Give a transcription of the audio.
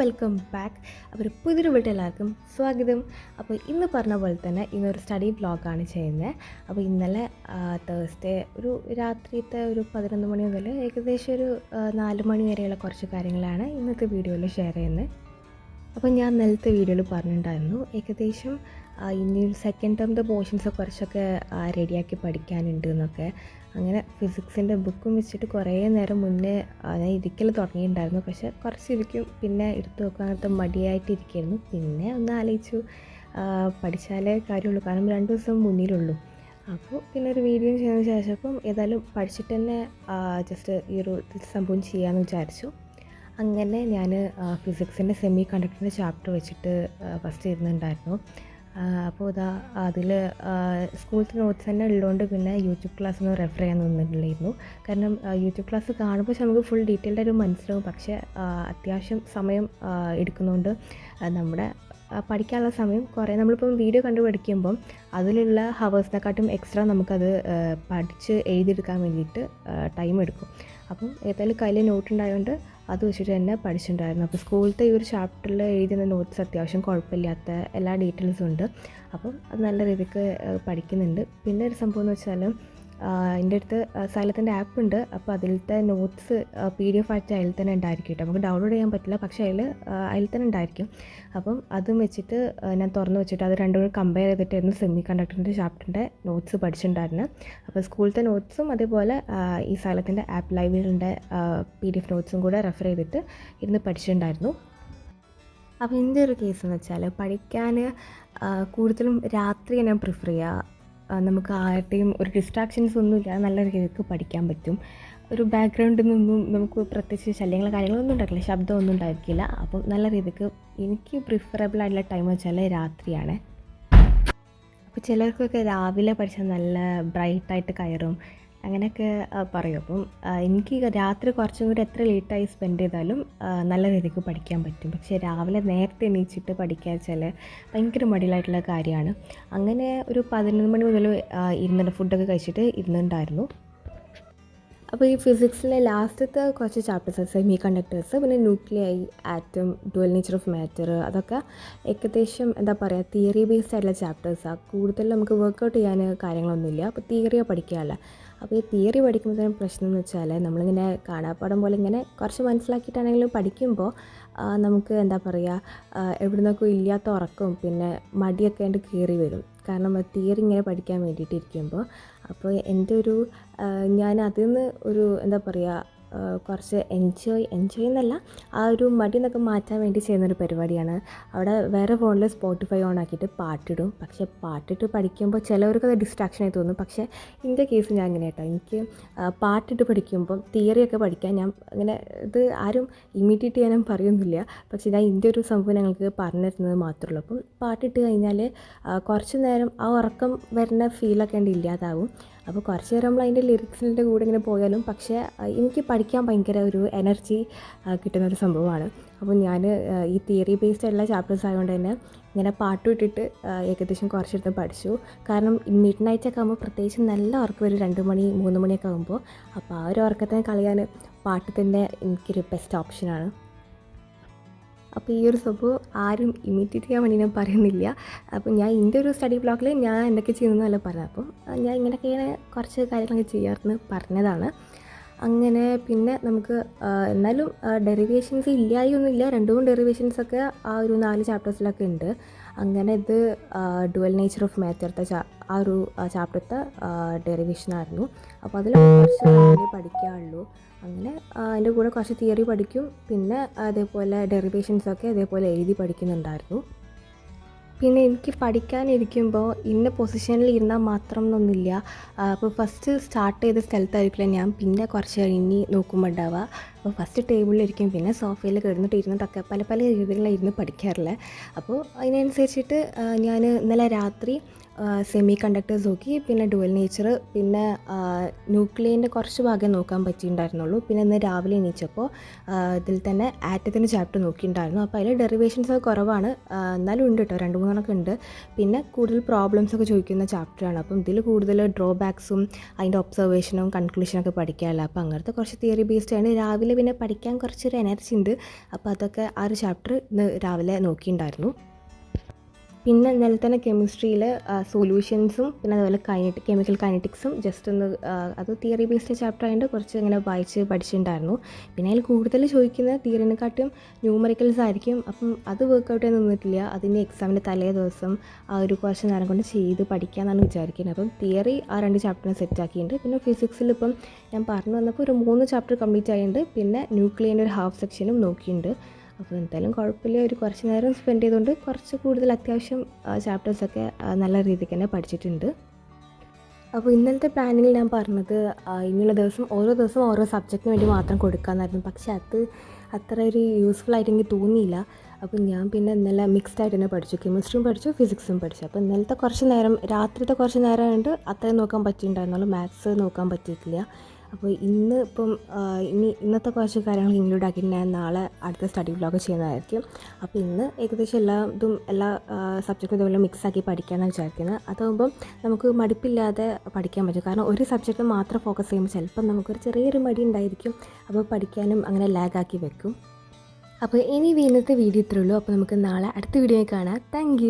Welcome back അപ്പോൾ പുതിയൊരു വീട്ടിൽ എല്ലാവർക്കും സ്വാഗതം. അപ്പോൾ ഇന്ന് പറഞ്ഞ പോലെ തന്നെ ഇന്നൊരു സ്റ്റഡി ബ്ലോഗാണ് ചെയ്യുന്നത്. അപ്പോൾ ഇന്നലെ തേഴ്സ്ഡേ ഒരു രാത്രിത്തെ ഒരു പതിനൊന്ന് മണി മുതൽ ഏകദേശം ഒരു നാല് മണി വരെയുള്ള കുറച്ച് കാര്യങ്ങളാണ് ഇന്നത്തെ വീഡിയോയിൽ ഷെയർ ചെയ്യുന്നത്. അപ്പോൾ ഞാൻ നിലത്തെ വീഡിയോയിൽ പറഞ്ഞിട്ടുണ്ടായിരുന്നു ഏകദേശം ഇനി സെക്കൻഡ് ടേമിന്റെ പോർഷൻസ് കുറച്ചൊക്കെ റെഡിയാക്കി പഠിക്കാനുണ്ട് എന്നൊക്കെ. അങ്ങനെ ഫിസിക്സിന്റെ ബുക്കും വെച്ചിട്ട് കുറേ നേരം മുന്നേ ഞാൻ ഇരിക്കൽ തുടങ്ങിയിട്ടുണ്ടായിരുന്നു. പക്ഷേ കുറച്ച് ഇരിക്കും പിന്നെ എടുത്തു നോക്കുക അങ്ങനത്തെ മടിയായിട്ട് ഇരിക്കുമായിരുന്നു പിന്നെ ഒന്ന് ആലോചിച്ചു പഠിച്ചാലേ കാര്യമുള്ളൂ. കാരണം രണ്ട് ദിവസം മുന്നിലുള്ളൂ. അപ്പോൾ പിന്നെ ഒരു വീഡിയോ ചെയ്തതിന് ശേഷം അപ്പം ഏതായാലും പഠിച്ചിട്ട് തന്നെ ജസ്റ്റ് ഈ ഒരു സംഭവം ചെയ്യാമെന്ന് വിചാരിച്ചു. അങ്ങനെ ഞാൻ ഫിസിക്സിന്റെ സെമി കണ്ടക്ടറിന്റെ ചാപ്റ്റർ വെച്ചിട്ട് ഫസ്റ്റ് ഇരുന്നുണ്ടായിരുന്നു. അപ്പോൾ ഇതാ അതിൽ സ്കൂളിലത്തെ നോട്ട്സ് തന്നെ ഉള്ളതുകൊണ്ട് പിന്നെ യൂട്യൂബ് ക്ലാസ് ഒന്നും റെഫർ ചെയ്യാൻ നിന്നിട്ടില്ലായിരുന്നു കാരണം യൂട്യൂബ് ക്ലാസ് കാണുമ്പോൾ പക്ഷെ നമുക്ക് ഫുൾ ഡീറ്റെയിൽഡ് ആയിട്ട് മനസ്സിലാവും. പക്ഷേ അത്യാവശ്യം സമയം എടുക്കുന്നതുകൊണ്ട് നമ്മുടെ പഠിക്കാനുള്ള സമയം കുറേ. നമ്മളിപ്പം വീഡിയോ കണ്ടു പഠിക്കുമ്പം അതിലുള്ള ഹവേഴ്സിനെക്കാട്ടും എക്സ്ട്രാ നമുക്കത് പഠിച്ച് എഴുതിയെടുക്കാൻ വേണ്ടിയിട്ട് ടൈം എടുക്കും. അപ്പം ഏതായാലും കയ്യിൽ നോട്ട് ഉണ്ടായതുകൊണ്ട് അത് വെച്ചിട്ട് തന്നെ പഠിച്ചിട്ടുണ്ടായിരുന്നു. അപ്പോൾ സ്കൂളത്തെ ഈ ഒരു ചാപ്റ്ററിൽ എഴുതുന്ന നോട്ട്സ് അത്യാവശ്യം കുഴപ്പമില്ലാത്ത എല്ലാ ഡീറ്റെയിൽസും ഉണ്ട്. അപ്പം അത് നല്ല രീതിക്ക് പഠിക്കുന്നുണ്ട്. പിന്നെ ഒരു സംഭവം എന്ന് വെച്ചാൽ എന്റെ അടുത്ത് സൈലത്തിന്റെ ആപ്പ് ഉണ്ട്. അപ്പോൾ അതിലത്തെ നോട്ട്സ് പി ഡി എഫ് ആയിട്ട് അതിൽ തന്നെ ഉണ്ടായിരിക്കും കേട്ടോ. നമുക്ക് ഡൗൺലോഡ് ചെയ്യാൻ പറ്റില്ല. പക്ഷേ അതിൽ അതിൽ തന്നെ ഉണ്ടായിരിക്കും. അപ്പം അതും വെച്ചിട്ട് ഞാൻ തുറന്ന് വെച്ചിട്ട് അത് രണ്ടും കൂടി കമ്പയർ ചെയ്തിട്ടായിരുന്നു സെമി കണ്ടക്ടറിന്റെ ചാപ്റ്ററിന്റെ നോട്ട്സ് പഠിച്ചിട്ടുണ്ടായിരുന്നത് അപ്പോൾ സ്കൂളത്തെ നോട്ട്സും അതേപോലെ ഈ സൈലത്തിന്റെ ആപ്പ് ലൈബ്രറിന്റെ പി ഡി എഫ് നോട്ട്സും കൂടെ റെഫർ ചെയ്തിട്ട് ഇരുന്ന് പഠിച്ചിട്ടുണ്ടായിരുന്നു. അപ്പോൾ എന്റെ ഒരു കേസ് എന്ന് വെച്ചാൽ പഠിക്കാൻ കൂടുതലും രാത്രി ഞാൻ പ്രിഫർ ചെയ്യുക നമുക്ക് ആരുടെയും ഒരു ഡിസ്ട്രാക്ഷൻസ് ഒന്നുമില്ല നല്ല രീതിക്ക് പഠിക്കാൻ പറ്റും. ഒരു ബാക്ക്ഗ്രൗണ്ടിൽ നിന്നും നമുക്ക് പ്രത്യേകിച്ച് ശല്യങ്ങൾ കാര്യങ്ങളൊന്നും ഉണ്ടാക്കില്ല ശബ്ദമൊന്നും ഉണ്ടായിരിക്കില്ല. അപ്പം നല്ല രീതിക്ക് എനിക്ക് പ്രിഫറബിൾ ആയിട്ടുള്ള ടൈം വെച്ചാൽ രാത്രിയാണ്. അപ്പോൾ ചിലർക്കൊക്കെ രാവിലെ പഠിച്ചാൽ നല്ല ബ്രൈറ്റായിട്ട് കയറും. അങ്ങനെയൊക്കെ പറയും. അപ്പം എനിക്ക് രാത്രി കുറച്ചും കൂടി എത്ര ലേറ്റായി സ്പെൻഡ് ചെയ്താലും നല്ല രീതിക്ക് പഠിക്കാൻ പറ്റും. പക്ഷേ രാവിലെ നേരത്തെ എണീച്ചിട്ട് പഠിക്കുക വെച്ചാൽ ഭയങ്കര മടിയിലായിട്ടുള്ള കാര്യമാണ്. അങ്ങനെ ഒരു പതിനൊന്ന് മണി മുതൽ ഇരുന്നിട്ട് ഫുഡൊക്കെ കഴിച്ചിട്ട് ഇരുന്നുണ്ടായിരുന്നു അപ്പോൾ ഈ ഫിസിക്സിലെ ലാസ്റ്റത്തെ കുറച്ച് ചാപ്റ്റേഴ്സ് സെമി കണ്ടക്ടേഴ്സ് പിന്നെ nuclei atom dual nature of matter അതൊക്കെ ഏകദേശം എന്താ പറയുക തിയറി ബേസ്ഡ് ആയിട്ടുള്ള ചാപ്റ്റേഴ്സാണ് കൂടുതൽ നമുക്ക് വർക്കൗട്ട് ചെയ്യാൻ കാര്യങ്ങളൊന്നുമില്ല. അപ്പോൾ തിയറിയോ പഠിക്കാമല്ല അപ്പോൾ ഈ തിയറി തന്നെ പ്രശ്നം എന്ന് വെച്ചാൽ നമ്മളിങ്ങനെ കാണാപ്പാടം പോലെ ഇങ്ങനെ കുറച്ച് മനസ്സിലാക്കിയിട്ടാണെങ്കിലും പഠിക്കുമ്പോൾ നമുക്ക് എന്താ പറയുക എവിടെ നിന്നൊക്കെ ഇല്ലാത്ത ഉറക്കവും പിന്നെ മടിയൊക്കെ ആയിട്ട് കയറി വരും. കാരണം തിയറി ഇങ്ങനെ പഠിക്കാൻ വേണ്ടിയിട്ടിരിക്കുമ്പോൾ അപ്പോൾ എന്റെ ഒരു ഞാൻ അതിൽ നിന്ന് ഒരു എന്താ പറയുക കുറച്ച് എൻജോയ് എൻജോയ് എന്നല്ല ആ ഒരു മടി എന്നൊക്കെ മാറ്റാൻ വേണ്ടി ചെയ്യുന്നൊരു പരിപാടിയാണ്. അവിടെ വേറെ ഫോണിൽ സ്പോട്ടിഫൈ ഓൺ ആക്കിയിട്ട് പാട്ടിടും. പക്ഷേ പാട്ടിട്ട് പഠിക്കുമ്പോൾ ചിലവർക്ക് അത് ഡിസ്ട്രാക്ഷനായി തോന്നും. പക്ഷേ എന്റെ കേസ് ഞാൻ ഇങ്ങനെ കേട്ടോ. എനിക്ക് പാട്ടിട്ട് പഠിക്കുമ്പം തിയറിയൊക്കെ പഠിക്കാൻ ഞാൻ അങ്ങനെ ഇത് ആരും ഇമീഡിയറ്റ് ചെയ്യാനും പറയുന്നില്ല. പക്ഷേ ഞാൻ ഇതിന്റെ ഒരു സംഭവം ഞങ്ങൾക്ക് പറഞ്ഞു തരുന്നത് മാത്രമേ ഉള്ളൂ. അപ്പം പാട്ടിട്ട് കഴിഞ്ഞാൽ കുറച്ച് നേരം ആ ഉറക്കം വരുന്ന ഫീലൊക്കെ ഉണ്ട് ഇല്ലാതാവും. അപ്പോൾ കുറച്ച് നേരം നമ്മൾ അതിന്റെ ലിറിക്സിന്റെ കൂടെ ഇങ്ങനെ പോയാലും പക്ഷേ എനിക്ക് പഠിക്കാൻ ഭയങ്കര ഒരു എനർജി കിട്ടുന്ന ഒരു സംഭവമാണ്. അപ്പോൾ ഞാൻ ഈ തിയറി ബേസ്ഡ് എല്ലാ ചാപ്റ്റേഴ്സ് ആയതുകൊണ്ട് തന്നെ ഇങ്ങനെ പാട്ട് ഇട്ടിട്ട് ഏകദേശം കുറച്ചിടത്ത് പഠിച്ചു. കാരണം മിഡ് നൈറ്റ് ഒക്കെ ആകുമ്പോൾ പ്രത്യേകിച്ച് നല്ല ഉറക്കം ഒരു രണ്ട് മണി മൂന്ന് മണിയൊക്കെ ആകുമ്പോൾ അപ്പോൾ ആ ഒരു ഉറക്കത്തിനെ കളയാൻ പാട്ട് തന്നെ എനിക്കൊരു ബെസ്റ്റ് ഓപ്ഷനാണ് അപ്പോൾ ഈ ഒരു സംഭവം ആരും ഇമിറ്റേറ്റ് ചെയ്യാൻ വേണ്ടി ഞാൻ പറയുന്നില്ല. അപ്പോൾ ഞാൻ എന്റെ ഒരു സ്റ്റഡി ബ്ലോഗിൽ ഞാൻ എന്തൊക്കെ ചെയ്യുന്നതല്ല പറഞ്ഞത്. അപ്പം ആ, ഞാൻ ഇങ്ങനെയൊക്കെ ഇങ്ങനെ കുറച്ച് കാര്യങ്ങളൊക്കെ ചെയ്യാറെന്ന് പറഞ്ഞതാണ്. അങ്ങനെ പിന്നെ നമുക്ക് എന്നാലും ഡെറിവേഷൻസ് ഇല്ലായൊന്നുമില്ല രണ്ട് മൂന്ന് ഡെറിവേഷൻസ് ഒക്കെ ആ ഒരു നാല് ചാപ്റ്റേഴ്സിലൊക്കെ ഉണ്ട്. അങ്ങനെ ഇത് ഡുവൽ നേച്ചർ ഓഫ് മാറ്ററത്തെ ചാ ആ ഒരു ചാപ്റ്ററത്തെ ഡെറിവേഷനായിരുന്നു അപ്പോൾ അതിൽ കുറച്ച് പഠിക്കാനുള്ളൂ. അങ്ങനെ അതിന്റെ കൂടെ കുറച്ച് തിയറി പഠിക്കും. പിന്നെ അതേപോലെ ഡെറിവേഷൻസ് ഒക്കെ അതേപോലെ എഴുതി പഠിക്കുന്നുണ്ടായിരുന്നു. പിന്നെ എനിക്ക് പഠിക്കാനിരിക്കുമ്പോൾ ഇന്ന പൊസിഷനിൽ ഇരുന്നാൽ മാത്രം എന്നൊന്നുമില്ല അപ്പോൾ ഫസ്റ്റ് സ്റ്റാർട്ട് ചെയ്ത സ്ഥലത്തായിരിക്കില്ല ഞാൻ. പിന്നെ കുറച്ച് കഴിഞ്ഞ് നോക്കുമ്പോൾ ഉണ്ടാവുക. അപ്പോൾ ഫസ്റ്റ് ടേബിളിലിരിക്കും പിന്നെ സോഫയിൽ കിടന്നിട്ട് ഇരുന്നിട്ടൊക്കെ പല പല രീതിയിലുള്ള ഇരുന്ന് പഠിക്കാറില്ല അപ്പോൾ അതിനനുസരിച്ചിട്ട് ഞാൻ ഇന്നലെ രാത്രി സെമി കണ്ടക്ടേഴ്സ് നോക്കി. പിന്നെ ഡുവൽ നേച്ചർ പിന്നെ ന്യൂക്ലിയറിന്റെ കുറച്ച് ഭാഗം നോക്കാൻ പറ്റിയിട്ടുണ്ടായിരുന്നുള്ളൂ. പിന്നെ ഇന്ന് രാവിലെ എണീച്ചപ്പോൾ ഇതിൽ തന്നെ ആറ്റത്തിന്റെ ചാപ്റ്റർ നോക്കിയിട്ടുണ്ടായിരുന്നു. അപ്പോൾ അതിൽ ഡെറിവേഷൻസ് ഒക്കെ കുറവാണ്. എന്നാലും ഉണ്ട് കേട്ടോ രണ്ട് മൂന്നെണ്ണമൊക്കെ ഉണ്ട്. പിന്നെ കൂടുതൽ പ്രോബ്ലംസ് ഒക്കെ ചോദിക്കുന്ന ചാപ്റ്ററാണ് അപ്പം ഇതിൽ കൂടുതൽ ഡ്രോബാക്സും അതിന്റെ ഒബ്സർവേഷനും കൺക്ലൂഷനൊക്കെ പഠിക്കാമല്ലോ അപ്പോൾ അങ്ങനത്തെ കുറച്ച് തിയറി ബേസ്ഡ് ആണ്. രാവിലെ പിന്നെ പഠിക്കാൻ കുറച്ചൊരു എനർജി ഉണ്ട്. അപ്പോൾ അതൊക്കെ ആ ഒരു ചാപ്റ്റർ ഇന്ന് രാവിലെ നോക്കിയിട്ടുണ്ടായിരുന്നു പിന്നെ ഇന്നലെ തന്നെ കെമിസ്ട്രിയിൽ സൊല്യൂഷൻസും പിന്നെ അതുപോലെ കൈനറ്റ് കെമിക്കൽ കൈനറ്റിക്സും ജസ്റ്റ് ഒന്ന് അത് തിയറി ബേസ്ഡ് ചാപ്റ്റർ ആയതുകൊണ്ട് കുറച്ച് ഇങ്ങനെ വായിച്ച് പഠിച്ചിട്ടുണ്ടായിരുന്നു പിന്നെ അതിൽ കൂടുതൽ ചോദിക്കുന്ന തിയറിനെക്കാട്ടും ന്യൂമറിക്കൽസ് ആയിരിക്കും. അപ്പം അത് വർക്കൗട്ട് ചെയ്യാൻ നിന്നിട്ടില്ല. അതിന്റെ എക്സാമിന്റെ തലേ ദിവസം ആ ഒരു കുറച്ച് നേരം കൊണ്ട് ചെയ്ത് പഠിക്കാമെന്നാണ് വിചാരിക്കുന്നത് അപ്പം തിയറി ആ രണ്ട് ചാപ്റ്ററിനെ സെറ്റ് ആക്കിയിട്ടുണ്ട് പിന്നെ ഫിസിക്സിൽ ഇപ്പം ഞാൻ പറഞ്ഞു വന്നപ്പോൾ ഒരു മൂന്ന് ചാപ്റ്റർ കംപ്ലീറ്റ് ആയിട്ടുണ്ട് പിന്നെ ന്യൂക്ലിയന്റെ ഒരു ഹാഫ് സെക്ഷനും നോക്കിയിട്ടുണ്ട് അപ്പോൾ എന്തായാലും കുഴപ്പമില്ല. ഒരു കുറച്ച് നേരം സ്പെൻഡ് ചെയ്തുകൊണ്ട് കുറച്ച് കൂടുതൽ അത്യാവശ്യം ചാപ്റ്റേഴ്സൊക്കെ നല്ല രീതിക്ക് തന്നെ പഠിച്ചിട്ടുണ്ട്. അപ്പോൾ ഇന്നലത്തെ പ്ലാനിങ്ങിൽ ഞാൻ പറഞ്ഞത് ഇനിയുള്ള ദിവസം ഓരോ ദിവസം ഓരോ സബ്ജക്റ്റിന് വേണ്ടി മാത്രം കൊടുക്കാമെന്നായിരുന്നു പക്ഷേ അത് അത്ര ഒരു യൂസ്ഫുൾ ആയിട്ട് എനിക്ക് തോന്നിയില്ല. അപ്പോൾ ഞാൻ പിന്നെ ഇന്നലെ മിക്സ്ഡ് ആയിട്ട് തന്നെ പഠിച്ചു. കെമിസ്ട്രിയും പഠിച്ചു ഫിസിക്സും പഠിച്ചു. അപ്പോൾ ഇന്നലത്തെ കുറച്ച് നേരം രാത്രിത്തെ കുറച്ച് നേരം കൊണ്ട് അത്രയും നോക്കാൻ പറ്റിയിട്ടുണ്ടായിരുന്നുള്ളൂ. മാത്സ് നോക്കാൻ പറ്റിയിട്ടില്ല. അപ്പോൾ ഇന്ന് ഇപ്പം ഇനി ഇന്നത്തെ കുറച്ച് കാര്യങ്ങൾ ഇൻക്ലൂഡ് ആക്കിയിട്ട് ഞാൻ നാളെ അടുത്ത സ്റ്റഡി ബ്ലോഗ് ചെയ്യുന്നതായിരിക്കും. അപ്പോൾ ഇന്ന് ഏകദേശം എല്ലാ ഇതും എല്ലാ സബ്ജക്റ്റും ഇതുപോലെ മിക്സ് ആക്കി പഠിക്കാനാണ് വിചാരിക്കുന്നത്. അതാകുമ്പം നമുക്ക് മടുപ്പില്ലാതെ പഠിക്കാൻ പറ്റും. കാരണം ഒരു സബ്ജക്റ്റ് മാത്രം ഫോക്കസ് ചെയ്യുമ്പോൾ ചിലപ്പം നമുക്കൊരു ചെറിയൊരു മടി ഉണ്ടായിരിക്കും. അപ്പോൾ പഠിക്കാനും അങ്ങനെ ലാഗാക്കി വെക്കും. അപ്പോൾ ഇനി ഇന്നത്തെ വീഡിയോ ഇത്രയുള്ളൂ അപ്പോൾ നമുക്ക് നാളെ അടുത്ത വീഡിയോ കാണാം. താങ്ക്